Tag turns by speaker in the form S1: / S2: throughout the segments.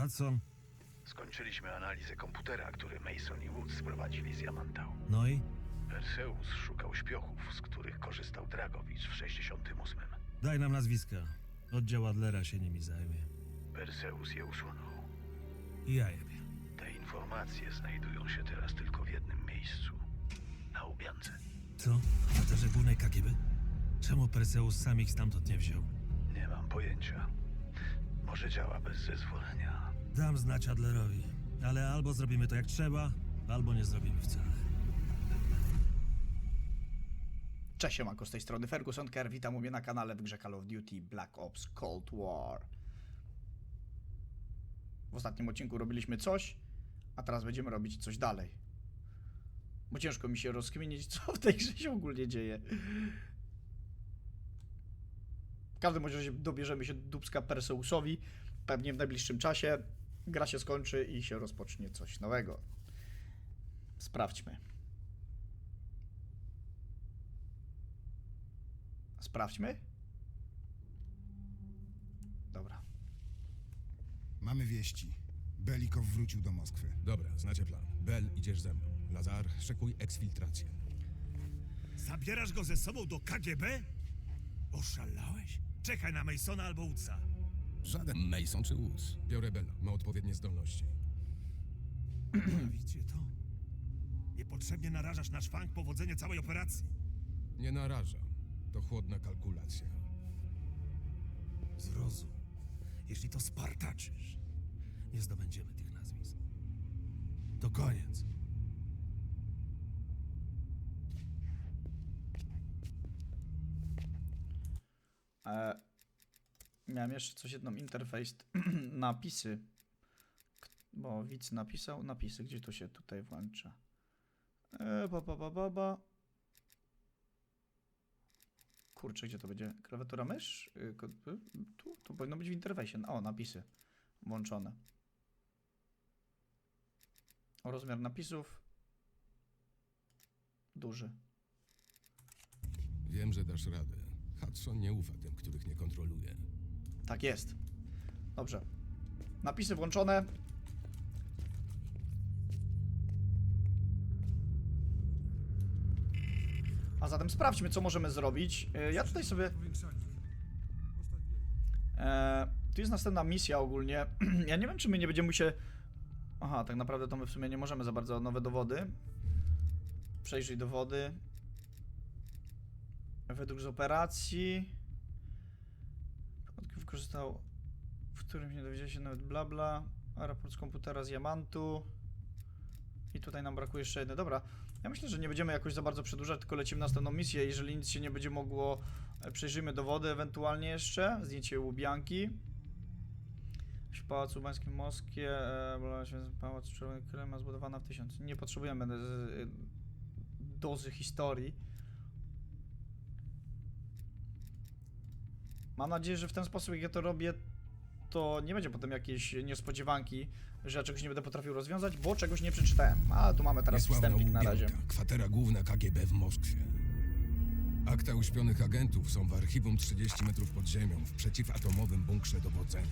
S1: Hudson?
S2: Skończyliśmy analizę komputera, który Mason i Woods sprowadzili z Yamantau.
S1: No i?
S2: Perseus szukał śpiochów, z których korzystał Dragowicz w 68.
S1: Daj nam nazwiska. Oddział Adlera się nimi zajmie.
S2: Perseus je usunął.
S1: I ja jebie.
S2: Te informacje znajdują się teraz tylko w jednym miejscu. Na Łubiance.
S1: Co? W kwaterze głównej KGB? Czemu Perseus sam ich stamtąd nie wziął?
S2: Nie mam pojęcia. Może działa bez zezwolenia.
S1: Dam znać Adlerowi. Ale albo zrobimy to jak trzeba, albo nie zrobimy wcale.
S3: Cześć, siemanko, z tej strony Ferguson Kerr, witam mnie na kanale w grze Call of Duty Black Ops Cold War. W ostatnim odcinku robiliśmy coś, a teraz będziemy robić coś dalej. Bo ciężko mi się rozkminić, co w tej grze się ogólnie dzieje. W każdym razie dobierzemy się dubska Perseusowi, pewnie w najbliższym czasie. Gra się skończy i się rozpocznie coś nowego. Sprawdźmy. Sprawdźmy. Dobra.
S4: Mamy wieści. Belikow wrócił do Moskwy.
S5: Dobra, znacie plan. Bel, idziesz ze mną. Lazar, szykuj eksfiltrację.
S1: Zabierasz go ze sobą do KGB? Oszalałeś? Czekaj na Masona albo Woodsa.
S5: Żaden Mason czy Woods. Biorę Bela, ma odpowiednie zdolności.
S1: Widzicie to? Niepotrzebnie narażasz na szwank powodzenie całej operacji.
S5: Nie narażam. To chłodna kalkulacja.
S1: Zrozum. Jeśli to spartaczysz, nie zdobędziemy tych nazwisk. To koniec.
S3: E, miałem jeszcze coś jedną interfejs. napisy. Bo widz napisał napisy. Gdzie to się tutaj włącza? E, ba, ba, ba, ba, ba. Kurczę, gdzie to będzie? Klawiatura mysz? Y, y, Tu? To powinno być w interfejsie. O, napisy. Włączone. O, rozmiar napisów. Duży.
S5: Wiem, że dasz radę. Hudson nie ufa tym, których nie kontroluje.
S3: Tak jest. Dobrze. Napisy włączone. A zatem sprawdźmy, co możemy zrobić. E, Ja tutaj sobie. E, tu jest następna misja ogólnie. Ja nie wiem, czy my nie będziemy się. Aha, tak naprawdę to my w sumie nie możemy za bardzo nowe dowody. Przejrzyj dowody. Według z operacji. Wykorzystał, w którym nie dowiedzieli się nawet bla bla, raport z komputera z Yamantu. I tutaj nam brakuje jeszcze jednej. Dobra, ja myślę, że nie będziemy jakoś za bardzo przedłużać, tylko lecimy na następną misję. Jeżeli nic się nie będzie mogło, e, przejrzyjmy dowody ewentualnie jeszcze. Zdjęcie Łubianki. W Pałacu Ubańskim Moskwie, e, Pałac Czerwony Krema zbudowana w 1000. Nie potrzebujemy e, dozy historii. Mam nadzieję, że w ten sposób, jak ja to robię, to nie będzie potem jakiejś niespodziewanki, że ja czegoś nie będę potrafił rozwiązać, bo czegoś nie przeczytałem. A tu mamy teraz
S5: Niesławna
S3: wstępik na razie.
S5: Kwatera główna KGB w Moskwie. Akta uśpionych agentów są w archiwum 30 metrów pod ziemią, w przeciwatomowym bunkrze dowodzenia.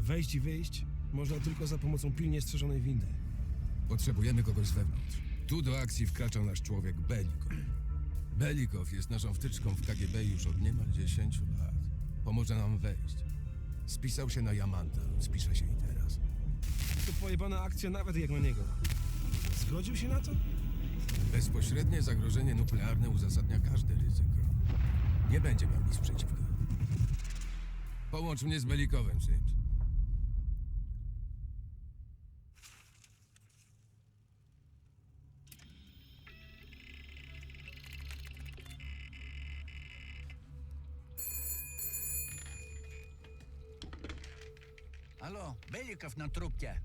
S6: Wejść i wyjść można tylko za pomocą pilnie strzeżonej windy.
S5: Potrzebujemy kogoś z wewnątrz. Tu do akcji wkraczał nasz człowiek Belikow. Belikow jest naszą wtyczką w KGB już od niemal 10 lat. Pomoże nam wejść. Spisał się na Yamanta, spisze się i teraz.
S6: To pojebana akcja nawet jak na niego. Zgodził się na to?
S5: Bezpośrednie zagrożenie nuklearne uzasadnia każde ryzyko. Nie będzie miał nic przeciwko. Połącz mnie z Belikowem, Sims.
S7: Алло, Беликов на трубке.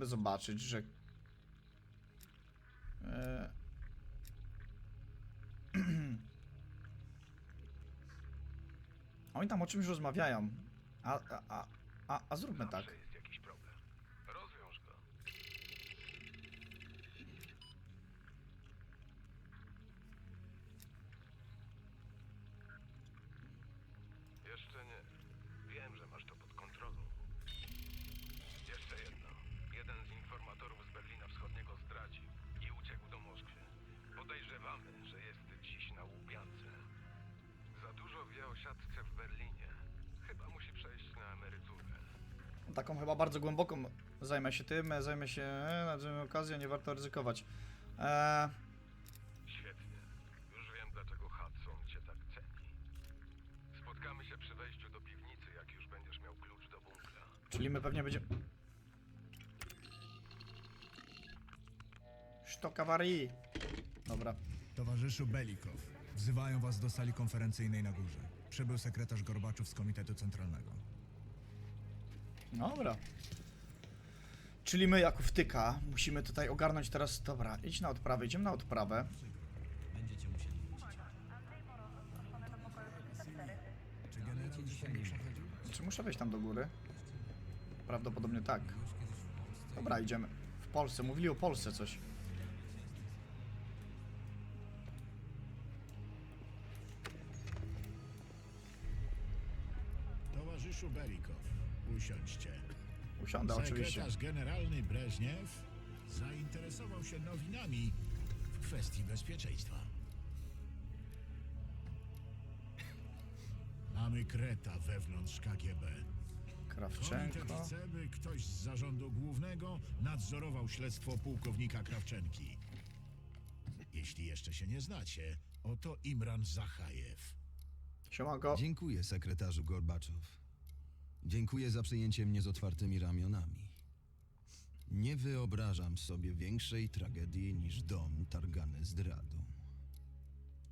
S3: Możemy zobaczyć, że... E, oni tam o czymś rozmawiają. A, a, a, a, a zróbmy tak. Bardzo głęboką zajmę się tym, e, zajmę się, e, nadzieję okazję, nie warto ryzykować. E,
S8: Świetnie. Już wiem, dlaczego Hudson cię tak ceni. Spotkamy się przy wejściu do piwnicy, jak już będziesz miał klucz do bunkra.
S3: czyli my pewnie będziemy... Sztok awarii. Dobra.
S4: Towarzyszu Belikow, wzywają was do sali konferencyjnej na górze. Przybył sekretarz Gorbaczów z Komitetu Centralnego.
S3: Dobra. Czyli my jako wtyka musimy tutaj ogarnąć teraz... Dobra, idź na odprawę, idziemy na odprawę.
S5: Czy generał dzisiaj nie przechodził?
S3: Czy muszę wejść tam do góry? Prawdopodobnie tak. Dobra, idziemy. W Polsce, mówili o Polsce coś. Oczywiście.
S9: Sekretarz generalny Breżniew zainteresował się nowinami w kwestii bezpieczeństwa. Mamy kreta wewnątrz KGB. Komitet
S3: Krawczenko.
S9: chce, by ktoś z zarządu głównego nadzorował śledztwo pułkownika Krawczenki. Jeśli jeszcze się nie znacie, oto Imran Zachajew.
S3: Siemanko.
S10: Dziękuję, sekretarzu Gorbaczow. Dziękuję za przyjęcie mnie z otwartymi ramionami. Nie wyobrażam sobie większej tragedii niż dom targany zdradą.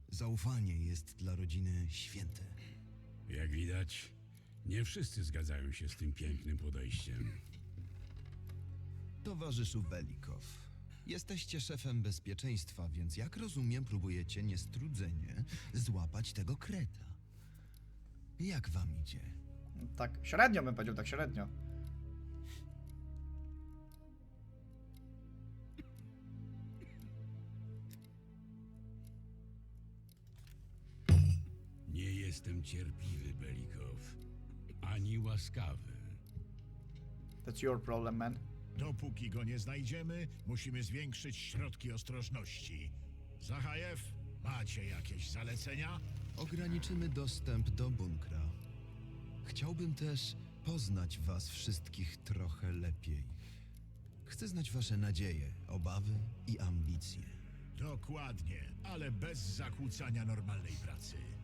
S10: Zaufanie jest dla rodziny święte.
S11: Jak widać, nie wszyscy zgadzają się z tym pięknym podejściem.
S10: Towarzyszu Belikow, jesteście szefem bezpieczeństwa, więc jak rozumiem, próbujecie niestrudzenie złapać tego kreta. Jak wam idzie?
S3: Tak, średnio bym powiedział, tak średnio.
S11: Jestem cierpliwy, Belikow, ani łaskawy.
S3: That's your problem, man.
S9: Dopóki go nie znajdziemy, musimy zwiększyć środki ostrożności. Zachajew, macie jakieś zalecenia?
S10: Ograniczymy dostęp do bunkra. Chciałbym też poznać was wszystkich trochę lepiej. Chcę znać wasze nadzieje, obawy i ambicje.
S9: Dokładnie, ale bez zakłócania normalnej pracy.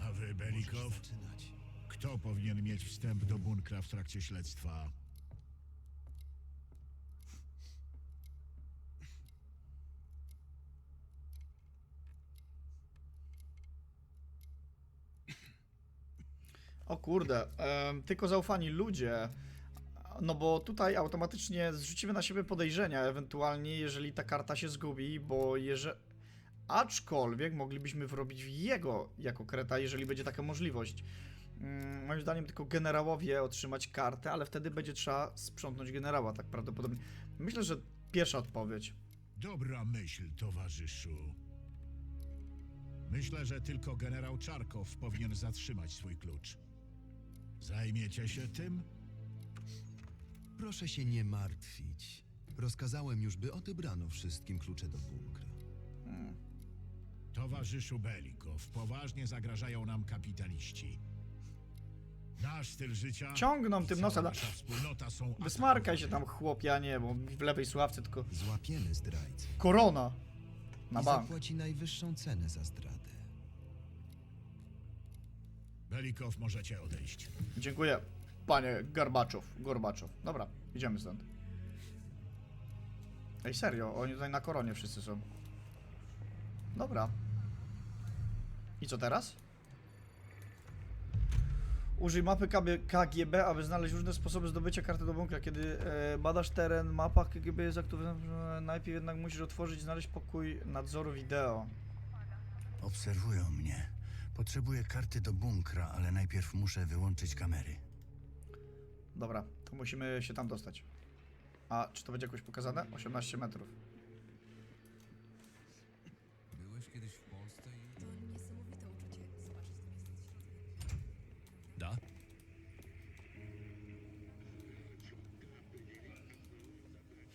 S9: A wy, Belikow,
S10: zaczynać.
S9: kto powinien mieć wstęp do bunkra w trakcie śledztwa?
S3: O kurde, em, tylko zaufani ludzie. No bo tutaj automatycznie zrzucimy na siebie podejrzenia, ewentualnie jeżeli ta karta się zgubi, bo jeżeli... Aczkolwiek moglibyśmy wrobić jego jako kreta, jeżeli będzie taka możliwość. Mm, Moim zdaniem tylko generałowie otrzymać kartę, ale wtedy będzie trzeba sprzątnąć generała, tak prawdopodobnie. Myślę, że pierwsza odpowiedź.
S9: Dobra myśl, towarzyszu. Myślę, że tylko generał Czarkow powinien zatrzymać swój klucz. Zajmiecie się tym?
S10: Proszę się nie martwić. Rozkazałem już, by odebrano wszystkim klucze do bunkra.
S9: Towarzyszu Belikow, poważnie zagrażają nam kapitaliści. Nasz styl życia.
S3: Ciągną
S9: i
S3: tym
S9: cała
S3: nosem.
S9: Nasza wspólnota są.
S3: Wysmarkaj się tam, chłopie, a nie, bo w lewej sławce tylko
S10: Złapiemy zdrajcę.
S3: korona na
S10: I
S3: bank.
S10: zapłaci najwyższą cenę za zdradę.
S9: Belikow, możecie odejść.
S3: Dziękuję, panie Garbaczow, Gorbaczow. Dobra, idziemy stąd. Ej, serio, oni tutaj na koronie wszyscy są. Dobra. I co teraz? Użyj mapy KGB, aby znaleźć różne sposoby zdobycia karty do bunkra. Kiedy e, badasz teren, mapa KGB jest aktywowana. Najpierw jednak musisz otworzyć i znaleźć pokój nadzoru wideo.
S7: Obserwują mnie. Potrzebuję karty do bunkra, ale najpierw muszę wyłączyć kamery.
S3: Dobra, to musimy się tam dostać. A czy to będzie jakoś pokazane? 18 metrów.
S5: Byłeś kiedyś w Polsce i...
S12: To niesamowite uczucie zobaczyć to miasto ze środka.
S10: Da?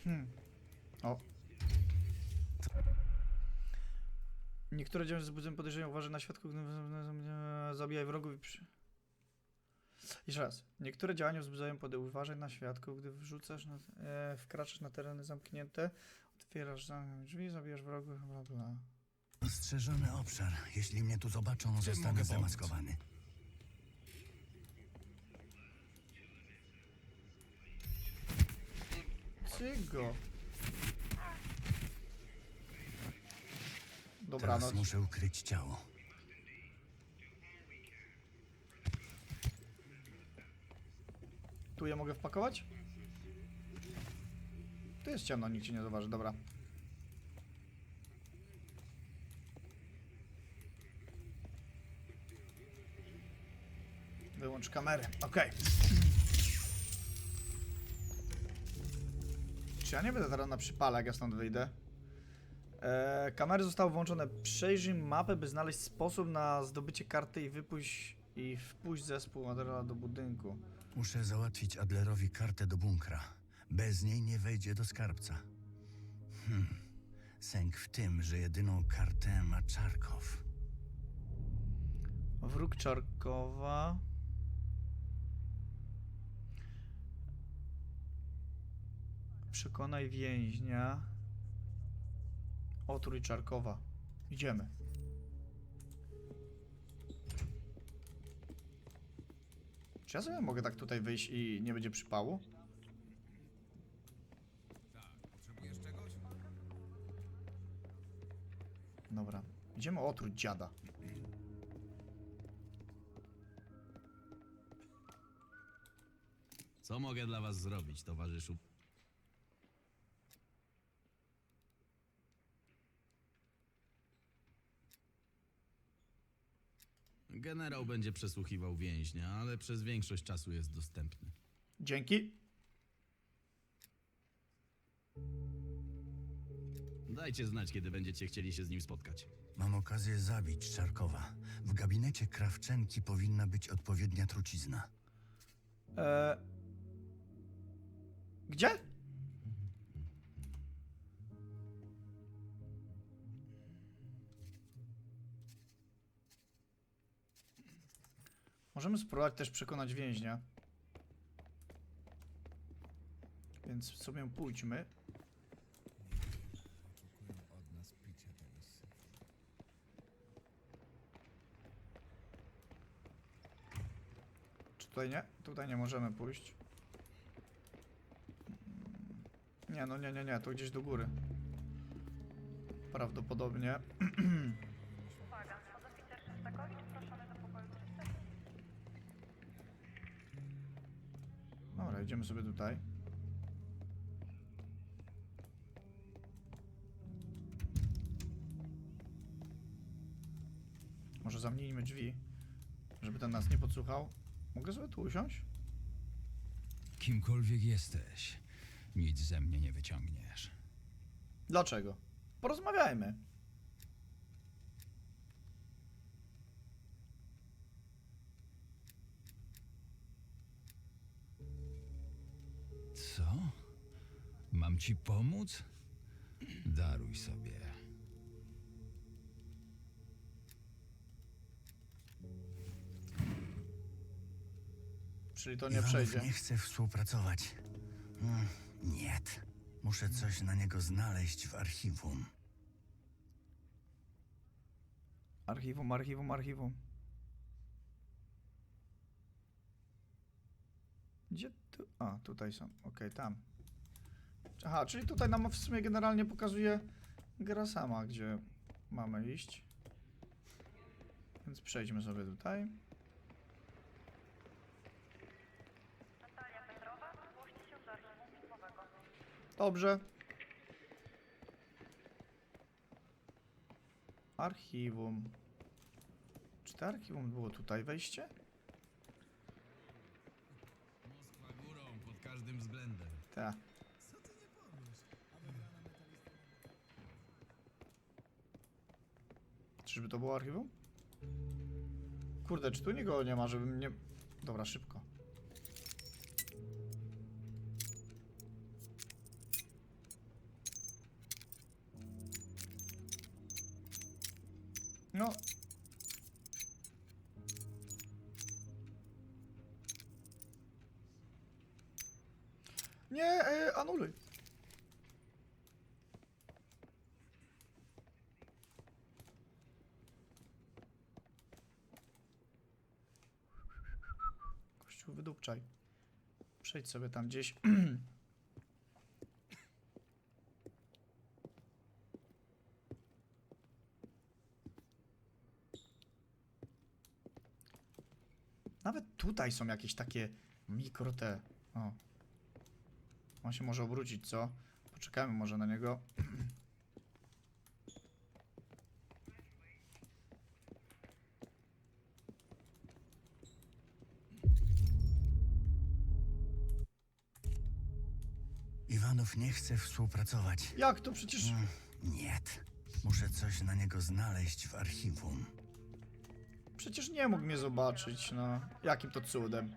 S3: Hmm. O. Niektóre działania wzbudzają podejrzenia. Uważaj na świadków, gdy zabijaj wrogów i przy... Jeszcze raz. Niektóre działania wzbudzają podejrzenia. Uważaj na świadków, gdy wrzucasz, na, e, wkraczasz na tereny zamknięte, otwierasz drzwi, zabijasz wrogów, bla bla.
S7: Ostrzeżony obszar. Jeśli mnie tu zobaczą, zostanę
S10: mogę pomóc?
S7: zdemaskowany.
S3: Cygo. Dobranoc.
S7: Teraz muszę ukryć ciało.
S3: Tu je mogę wpakować? Tu jest ciemno, nikt cię nie zauważy, dobra. Wyłącz kamerę, okej. Czy ja nie będę teraz na przypale, jak ja stąd wyjdę? E, kamery zostały włączone. Przejrzyj mapę, by znaleźć sposób na zdobycie karty i wypuść i wpuść zespół Adela do budynku.
S7: Muszę załatwić Adlerowi kartę do bunkra. Bez niej nie wejdzie do skarbca. Hmm. Sęk w tym, że jedyną kartę ma Czarkow.
S3: Wróg Czarkowa. Przekonaj więźnia. Otrój Czarkowa. Idziemy. Czy ja sobie mogę tak tutaj wyjść i nie będzie przypału? Dobra. Idziemy otruć dziada.
S10: Co mogę dla was zrobić, towarzyszu? Generał będzie przesłuchiwał więźnia, ale przez większość czasu jest dostępny.
S3: Dzięki.
S10: Dajcie znać, kiedy będziecie chcieli się z nim spotkać.
S7: Mam okazję zabić Czarkowa. W gabinecie Krawczenki powinna być odpowiednia trucizna.
S3: Eee... Gdzie? Możemy spróbować też przekonać więźnia. Więc sobie pójdźmy. Czy tutaj nie? Tutaj nie możemy pójść. Nie, no nie, nie, nie, to gdzieś do góry. Prawdopodobnie. Dobra, idziemy sobie tutaj. Może zamknijmy drzwi, żeby ten nas nie podsłuchał. Mogę sobie tu usiąść?
S11: Kimkolwiek jesteś, nic ze mnie nie wyciągniesz.
S3: Dlaczego? Porozmawiajmy.
S11: Mam ci pomóc? Daruj sobie.
S3: Czyli to nie
S7: Iwanów
S3: przejdzie.
S7: nie chce współpracować. Mm, nie. Muszę coś na niego znaleźć w archiwum.
S3: Archiwum, archiwum, archiwum. Gdzie tu? A, tutaj są. Okej, tam. Aha, czyli tutaj nam w sumie generalnie pokazuje gra sama, gdzie mamy iść. Więc przejdźmy sobie tutaj. Dobrze. Archiwum. Czy to archiwum było tutaj wejście?
S5: Moskwa górą pod każdym względem.
S3: Tak. Czyżby to było archiwum? Kurde, czy tu nikogo nie ma, żebym nie... Dobra, szybko. No. Nie, e, anuluj. Wydupczaj. Przejdź sobie tam gdzieś. Nawet tutaj są jakieś takie mikro te. O. On się może obrócić, co? Poczekajmy może na niego.
S7: Iwanów nie chce współpracować.
S3: Jak to przecież...
S7: Mm, Nie. Muszę coś na niego znaleźć w archiwum.
S3: Przecież nie mógł mnie zobaczyć, no. Jakim to cudem?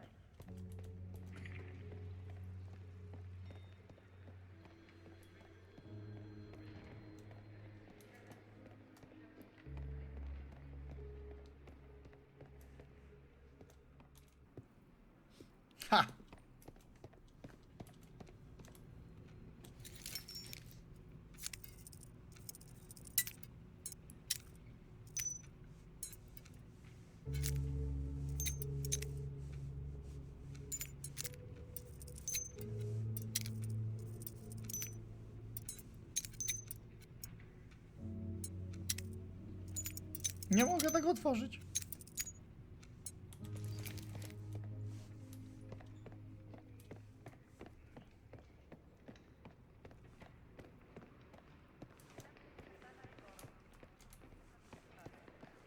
S3: Nie mogę tego otworzyć.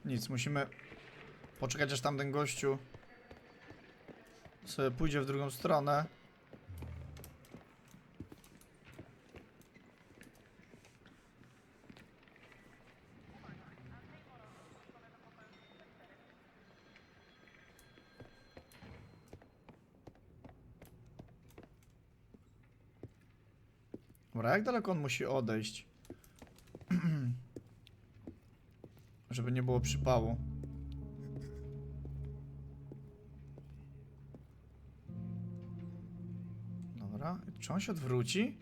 S3: Nic, musimy poczekać aż tamten gościu sobie pójdzie w drugą stronę. Dobra, jak daleko on musi odejść? Żeby nie było przypału. Dobra, czy on się odwróci?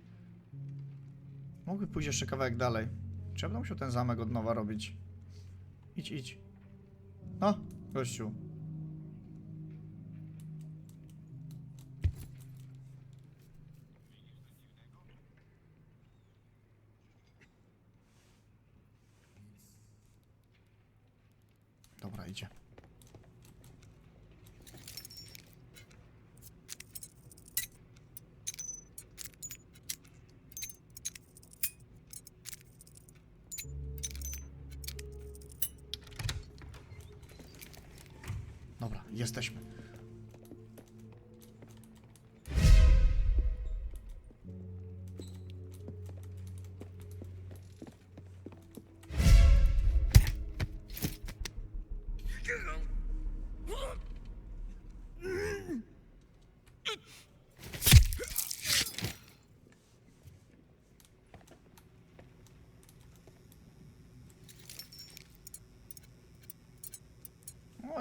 S3: Mógłby pójść jeszcze kawałek dalej. Czy ja będę musiał ten zamek od nowa robić? Idź, idź. No, gościu.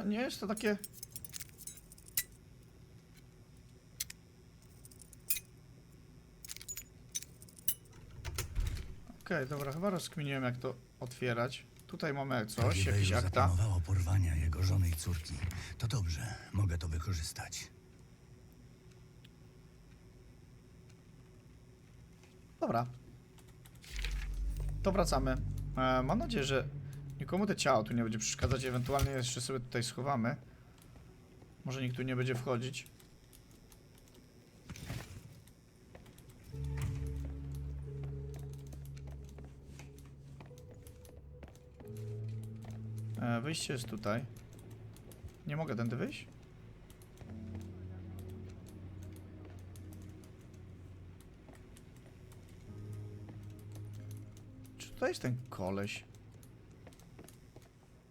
S3: Nie jest to takie... Okej, dobra, chyba rozkminiłem jak to otwierać. Tutaj mamy coś, jakieś
S7: już
S3: akta.
S7: porwania jego żony i córki. To dobrze, mogę to wykorzystać.
S3: Dobra. To wracamy. E, mam nadzieję, że Nikomu te ciało tu nie będzie przeszkadzać, ewentualnie jeszcze sobie tutaj schowamy. Może nikt tu nie będzie wchodzić. E, wyjście jest tutaj. Nie mogę tędy wyjść? Czy tutaj jest ten koleś?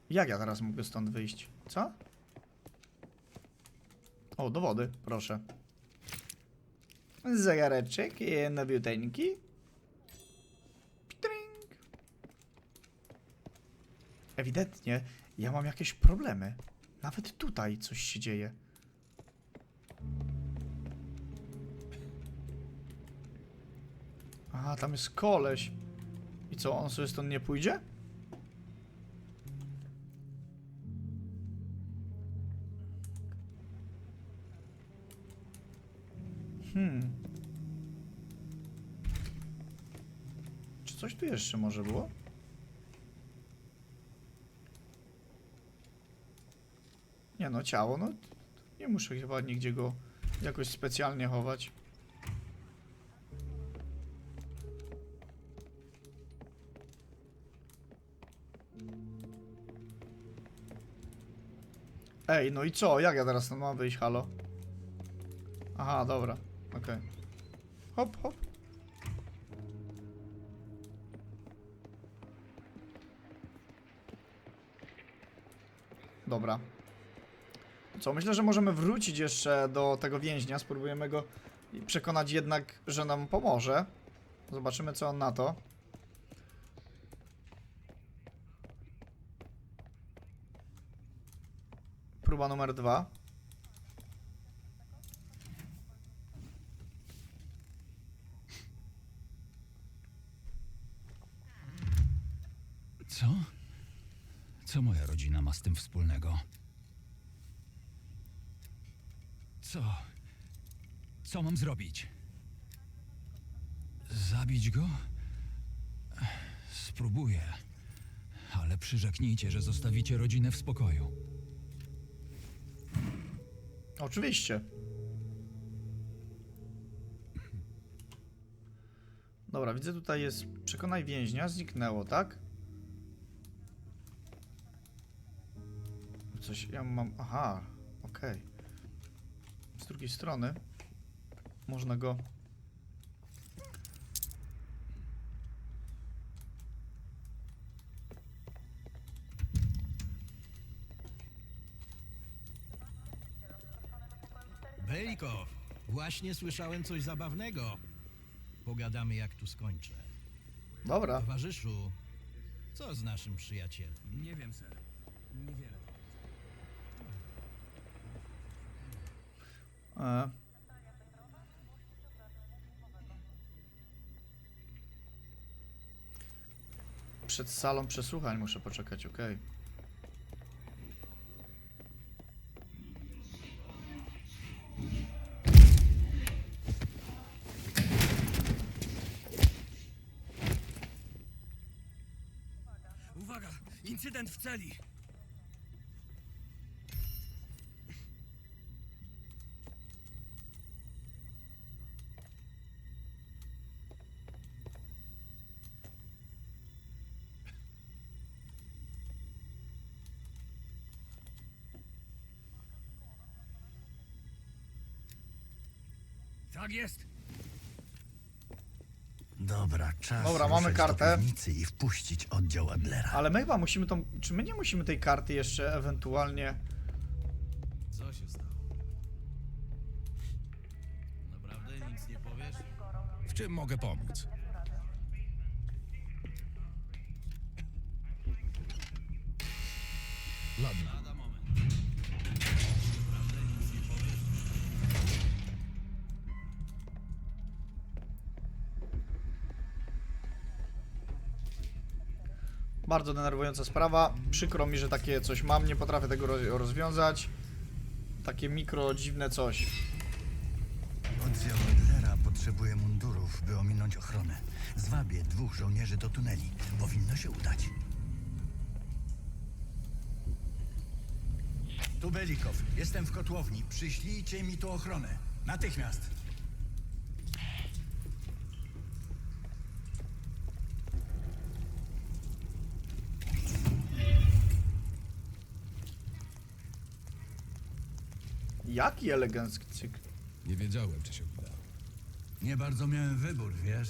S3: Jak ja teraz mogę stąd wyjść? Co? O, do wody, proszę. Zegareczek i nowiuteńki. Ptring. Ewidentnie ja mam jakieś problemy. Nawet tutaj coś się dzieje. Aha, tam jest koleś. I co, on sobie stąd nie pójdzie? Hmm. Czy coś tu jeszcze może było? Nie no, ciało, no nie muszę chyba nigdzie go jakoś specjalnie chować. Ej, no i co? Jak ja teraz mam wyjść, halo? Aha, dobra, okej. Hop, hop. Dobra. Co, myślę, że możemy wrócić jeszcze do tego więźnia, spróbujemy go przekonać jednak, że nam pomoże. Zobaczymy, co on na to. Próba numer dwa.
S7: Co? Co moja rodzina ma z tym wspólnego? Co? Co mam zrobić? Zabić go? Spróbuję. Ale przyrzeknijcie, że zostawicie rodzinę w spokoju.
S3: Oczywiście. Dobra, widzę tutaj jest przekonaj więźnia, zniknęło, tak? Coś, ja mam, aha, okej. Z drugiej strony można go...
S13: Bejkow, właśnie słyszałem coś zabawnego. Pogadamy, jak tu skończę.
S3: Dobra.
S13: Towarzyszu, co z naszym przyjacielem?
S5: Nie wiem, ser. Niewiele.
S3: E. Przed salą przesłuchań muszę poczekać, okej.
S5: Uwaga! Incydent w celi! Tak jest!
S7: Dobra, czas
S3: Dobra, mamy kartę.
S7: piwnicy i wpuścić oddział Adlera.
S3: Ale my chyba musimy tą... Czy my nie musimy tej karty jeszcze ewentualnie...
S13: Co się stało? Naprawdę nic nie powiesz?
S5: W czym mogę pomóc? Lada.
S3: Bardzo denerwująca sprawa. Przykro mi, że takie coś mam. Nie potrafię tego roz- rozwiązać. Takie mikro, dziwne coś.
S7: Oddział Adlera potrzebuje mundurów, by ominąć ochronę. Zwabię dwóch żołnierzy do tuneli. Powinno się udać. Tu Belikow. Jestem w kotłowni. Przyślijcie mi tu ochronę. Natychmiast.
S3: Jaki elegancki cykl.
S5: Nie wiedziałem, czy się uda.
S7: Nie bardzo miałem wybór, wiesz?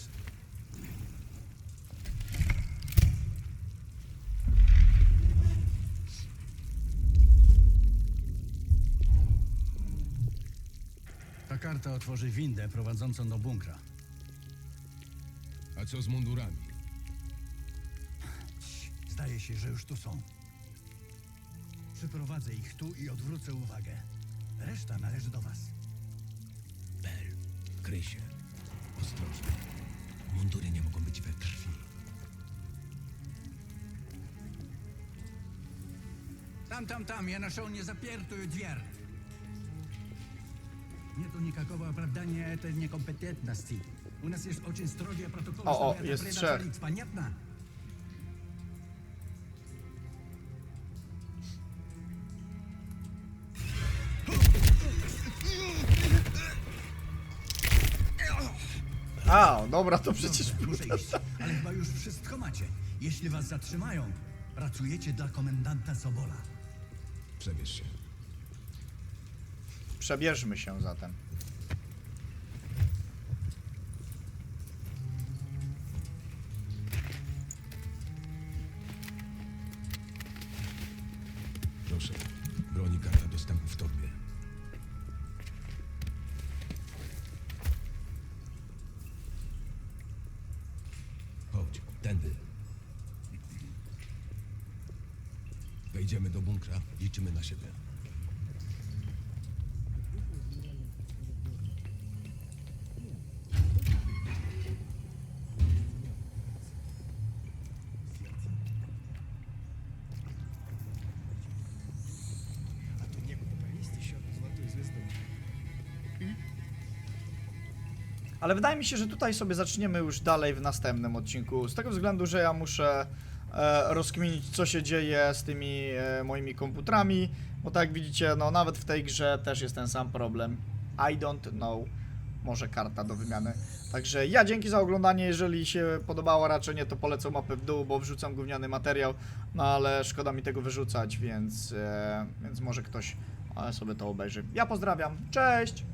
S7: Ta karta otworzy windę prowadzącą do bunkra.
S5: A co z mundurami?
S7: Zdaje się, że już tu są. Przyprowadzę ich tu i odwrócę uwagę. Reszta należy do was.
S5: Bel, kryj się. Ostrożnie. Mundury nie mogą być we krwi.
S7: Там, там, там, я нашел незапертую дверь. Нету никакого оправдания этой некомпетентности. У нас есть очень строгие протоколы,
S3: О, о,
S7: чтобы это
S3: есть
S7: предотвратить, понятно?
S3: Dobra, to przecież...
S7: Muszę iść, ale chyba już wszystko macie. Jeśli was zatrzymają, pracujecie dla komendanta Sobola.
S5: Przebierz się.
S3: Przebierzmy się zatem.
S5: Wejdziemy do bunkra, liczymy na siebie.
S3: Ale wydaje mi się, że tutaj sobie zaczniemy już dalej w następnym odcinku. Z tego względu, że ja muszę rozkminić, co się dzieje z tymi e, moimi komputerami. Bo tak jak widzicie, no nawet w tej grze też jest ten sam problem. I don't know. Może karta do wymiany. Także ja dzięki za oglądanie. Jeżeli się podobało, raczej nie, to polecam mapę w dół, bo wrzucam gówniany materiał. No ale szkoda mi tego wyrzucać, więc, e, więc może ktoś e, sobie to obejrzy. Ja pozdrawiam. Cześć!